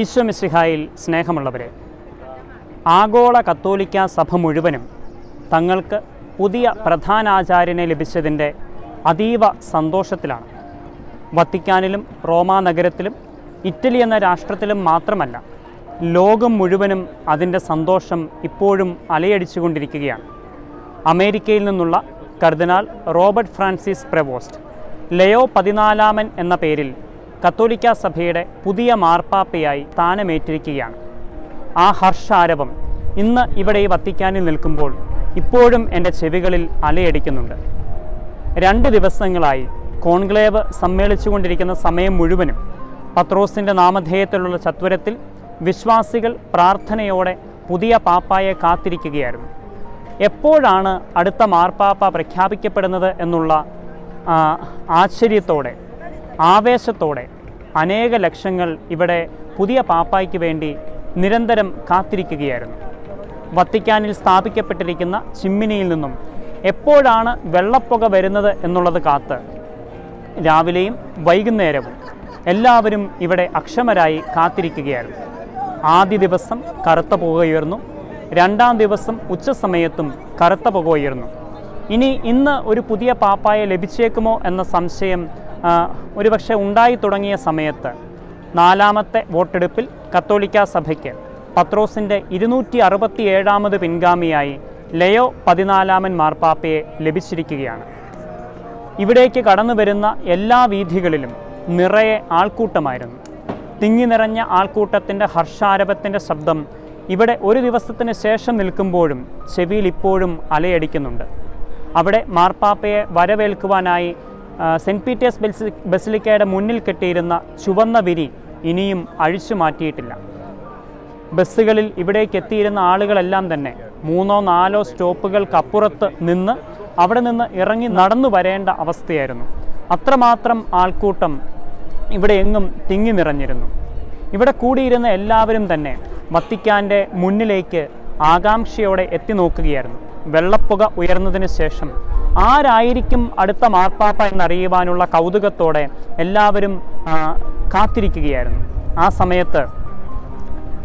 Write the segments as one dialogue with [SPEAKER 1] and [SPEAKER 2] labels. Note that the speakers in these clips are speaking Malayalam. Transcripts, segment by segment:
[SPEAKER 1] ഈശോ സ്നേഹമുള്ളവരെ ആഗോള കത്തോലിക്ക സഭ മുഴുവനും തങ്ങൾക്ക് പുതിയ പ്രധാനാചാര്യനെ ലഭിച്ചതിന്റെ അതീവ സന്തോഷത്തിലാണ്. വത്തിക്കാനിലും റോമാ നഗരത്തിലും ഇറ്റലി എന്ന രാഷ്ട്രത്തിലും മാത്രമല്ല ലോകം മുഴുവനും അതിന്റെ സന്തോഷം ഇപ്പോഴും അലയടിച്ചുകൊണ്ടിരിക്കുകയാണ്. അമേരിക്കയിൽ നിന്നുള്ള കർദിനാൾ റോബർട്ട് ഫ്രാൻസിസ് പ്രവോസ്റ്റ് ലയോ പതിനാലാമൻ എന്ന പേരിൽ കത്തോലിക്ക സഭയുടെ പുതിയ മാർപ്പാപ്പയായി സ്ഥാനമേറ്റിരിക്കുകയാണ്. ആ ഹർഷാരവം ഇന്ന് ഇവിടെ ഈ വത്തിക്കാനിൽ നിൽക്കുമ്പോൾ ഇപ്പോഴും എന്റെ ചെവികളിൽ അലയടിക്കുന്നുണ്ട്. രണ്ട് ദിവസങ്ങളായി കോൺക്ലേവ് സമ്മേളിച്ചുകൊണ്ടിരിക്കുന്ന സമയം മുഴുവനും പത്രോസിന്റെ നാമധേയത്തിലുള്ള ചത്വരത്തിൽ വിശ്വാസികൾ പ്രാർത്ഥനയോടെ പുതിയ പാപ്പായെ കാത്തിരിക്കുകയായിരുന്നു. എപ്പോഴാണ് അടുത്ത മാർപ്പാപ്പ പ്രഖ്യാപിക്കപ്പെടുന്നത് എന്നുള്ള ആശ്ചര്യത്തോടെ ആവേശത്തോടെ അനേക ലക്ഷങ്ങൾ ഇവിടെ പുതിയ പാപ്പായ്ക്ക് വേണ്ടി നിരന്തരം കാത്തിരിക്കുകയായിരുന്നു. വത്തിക്കാനിൽ സ്ഥാപിക്കപ്പെട്ടിരിക്കുന്ന ചിമ്മിനിയിൽ നിന്നും എപ്പോഴാണ് വെള്ളപ്പുക വരുന്നത് എന്നുള്ളത് കാത്ത് രാവിലെയും വൈകുന്നേരവും എല്ലാവരും ഇവിടെ അക്ഷമരായി കാത്തിരിക്കുകയായിരുന്നു. ആദ്യ ദിവസം കറുത്ത പുക ഉയർന്നു രണ്ടാം ദിവസം ഉച്ചസമയത്തും കറുത്ത പുക ഉയർന്നു ഇനി ഇന്ന് ഒരു പുതിയ പാപ്പായെ ലഭിച്ചേക്കുമോ എന്ന സംശയം ഒരുപക്ഷെ ഉണ്ടായി തുടങ്ങിയ സമയത്ത് നാലാമത്തെ വോട്ടെടുപ്പിൽ കത്തോലിക്ക സഭയ്ക്ക് പത്രോസിന്റെ ഇരുന്നൂറ്റി അറുപത്തി ഏഴാമത് പിൻഗാമിയായി ലയോ പതിനാലാമൻ മാർപ്പാപ്പയെ ലഭിച്ചിരിക്കുകയാണ്. ഇവിടേക്ക് കടന്നു വരുന്ന എല്ലാ വീഥികളിലും നിറയെ ആൾക്കൂട്ടമായിരുന്നു. തിങ്ങി നിറഞ്ഞ ആൾക്കൂട്ടത്തിന്റെ ഹർഷാരവത്തിന്റെ ശബ്ദം ഇവിടെ ഒരു ദിവസത്തിന് ശേഷം നിൽക്കുമ്പോഴും ചെവിയിൽ ഇപ്പോഴും അലയടിക്കുന്നുണ്ട്. അവിടെ മാർപ്പാപ്പയെ വരവേൽക്കുവാനായി സെന്റ് പീറ്റേഴ്സ് ബെൽസി ബസിലിക്കയുടെ മുന്നിൽ കെട്ടിയിരുന്ന ചുവന്ന വിരി ഇനിയും അഴിച്ചു മാറ്റിയിട്ടില്ല. ബസ്സുകളിൽ ഇവിടേക്ക് എത്തിയിരുന്ന ആളുകളെല്ലാം തന്നെ മൂന്നോ നാലോ സ്റ്റോപ്പുകൾക്കപ്പുറത്ത് നിന്ന് അവിടെ നിന്ന് ഇറങ്ങി നടന്നു വരേണ്ട അവസ്ഥയായിരുന്നു. അത്രമാത്രം ആൾക്കൂട്ടം ഇവിടെ എങ്ങും തിങ്ങി നിറഞ്ഞിരുന്നു. ഇവിടെ കൂടിയിരുന്ന എല്ലാവരും തന്നെ വത്തിക്കാന്റെ മുന്നിലേക്ക് ആകാംക്ഷയോടെ എത്തി നോക്കുകയായിരുന്നു. വെള്ളപ്പുക ഉയർന്നതിന് ശേഷം ആരായിരിക്കും അടുത്ത മാർപ്പാപ്പ എന്നറിയുവാനുള്ള കൗതുകത്തോടെ എല്ലാവരും കാത്തിരിക്കുകയായിരുന്നു. ആ സമയത്ത്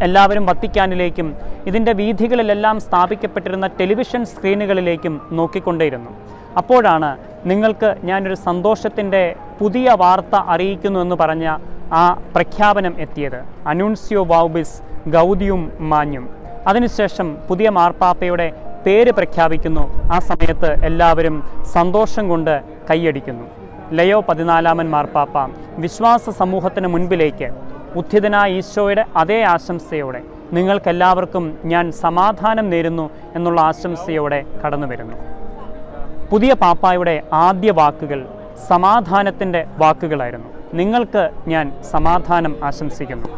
[SPEAKER 1] എല്ലാവരും വത്തിക്കാനിലേക്കും ഇതിന്റെ വീഥികളിലെല്ലാം സ്ഥാപിക്കപ്പെട്ടിരുന്ന ടെലിവിഷൻ സ്ക്രീനുകളിലേക്കും നോക്കിക്കൊണ്ടേയിരുന്നു. അപ്പോഴാണ് നിങ്ങൾക്ക് ഞാനൊരു സന്തോഷത്തിന്റെ പുതിയ വാർത്ത അറിയിക്കുന്നു എന്ന് പറഞ്ഞ ആ പ്രഖ്യാപനം എത്തിയത്. അനൂൺസിയോ വൗബിസ് ഗൗതിയും മാഞ്ഞും. അതിനുശേഷം പുതിയ മാർപ്പാപ്പയുടെ പേര് പ്രഖ്യാപിക്കുന്നു. ആ സമയത്ത് എല്ലാവരും സന്തോഷം കൊണ്ട് കൈയടിക്കുന്നു. ലയോ പതിനാലാമൻ മാർപ്പാപ്പ വിശ്വാസ സമൂഹത്തിന് മുൻപിലേക്ക് ഉദ്ധിതനായ ഈശോയുടെ അതേ ആശംസയോടെ നിങ്ങൾക്കെല്ലാവർക്കും ഞാൻ സമാധാനം നേരുന്നു എന്നുള്ള ആശംസയോടെ കടന്നു വരുന്നു പുതിയ പാപ്പായുടെ ആദ്യ വാക്കുകൾ സമാധാനത്തിന്റെ വാക്കുകളായിരുന്നു. നിങ്ങൾക്ക് ഞാൻ സമാധാനം ആശംസിക്കുന്നു.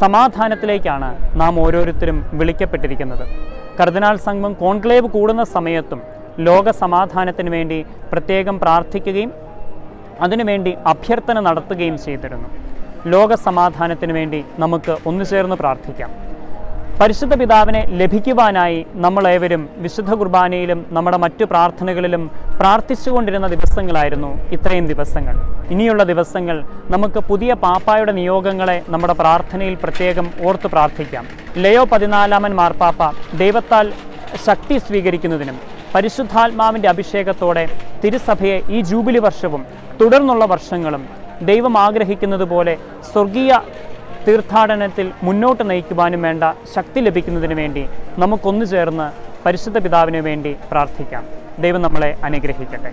[SPEAKER 1] സമാധാനത്തിലേക്കാണ് നാം ഓരോരുത്തരും വിളിക്കപ്പെട്ടിരിക്കുന്നത്. കർദിനാൾ സംഘം കോൺക്ലേവ് കൂടുന്ന സമയത്തും ലോക സമാധാനത്തിന് വേണ്ടി പ്രത്യേകം പ്രാർത്ഥിക്കുകയും അതിനുവേണ്ടി അഭ്യർത്ഥന നടത്തുകയും ചെയ്തിരുന്നു. ലോക സമാധാനത്തിന് വേണ്ടി നമുക്ക് ഒന്നു ചേർന്ന് പ്രാർത്ഥിക്കാം. പരിശുദ്ധ പിതാവിനെ ലഭിക്കുവാനായി നമ്മളേവരും വിശുദ്ധ കുർബാനയിലും നമ്മുടെ മറ്റു പ്രാർത്ഥനകളിലും പ്രാർത്ഥിച്ചുകൊണ്ടിരുന്ന ദിവസങ്ങളായിരുന്നു ഇത്രയും ദിവസങ്ങൾ. ഇനിയുള്ള ദിവസങ്ങൾ നമുക്ക് പുതിയ പാപ്പായുടെ നിയോഗങ്ങളെ നമ്മുടെ പ്രാർത്ഥനയിൽ പ്രത്യേകം ഓർത്ത് പ്രാർത്ഥിക്കാം. ലയോ പതിനാലാമൻ മാർപ്പാപ്പ ദൈവത്താൽ ശക്തി സ്വീകരിക്കുന്നതിനും പരിശുദ്ധാത്മാവിന്റെ അഭിഷേകത്തോടെ തിരുസഭയെ ഈ ജൂബിലി വർഷവും തുടർന്നുള്ള വർഷങ്ങളും ദൈവം ആഗ്രഹിക്കുന്നത് പോലെ സ്വർഗീയ തീർത്ഥാടനത്തിൽ മുന്നോട്ട് നയിക്കുവാനും വേണ്ട ശക്തി ലഭിക്കുന്നതിന് വേണ്ടി നമുക്കൊന്നു ചേർന്ന് പരിശുദ്ധ പിതാവിനു വേണ്ടി പ്രാർത്ഥിക്കാം. ദൈവം നമ്മളെ അനുഗ്രഹിക്കട്ടെ.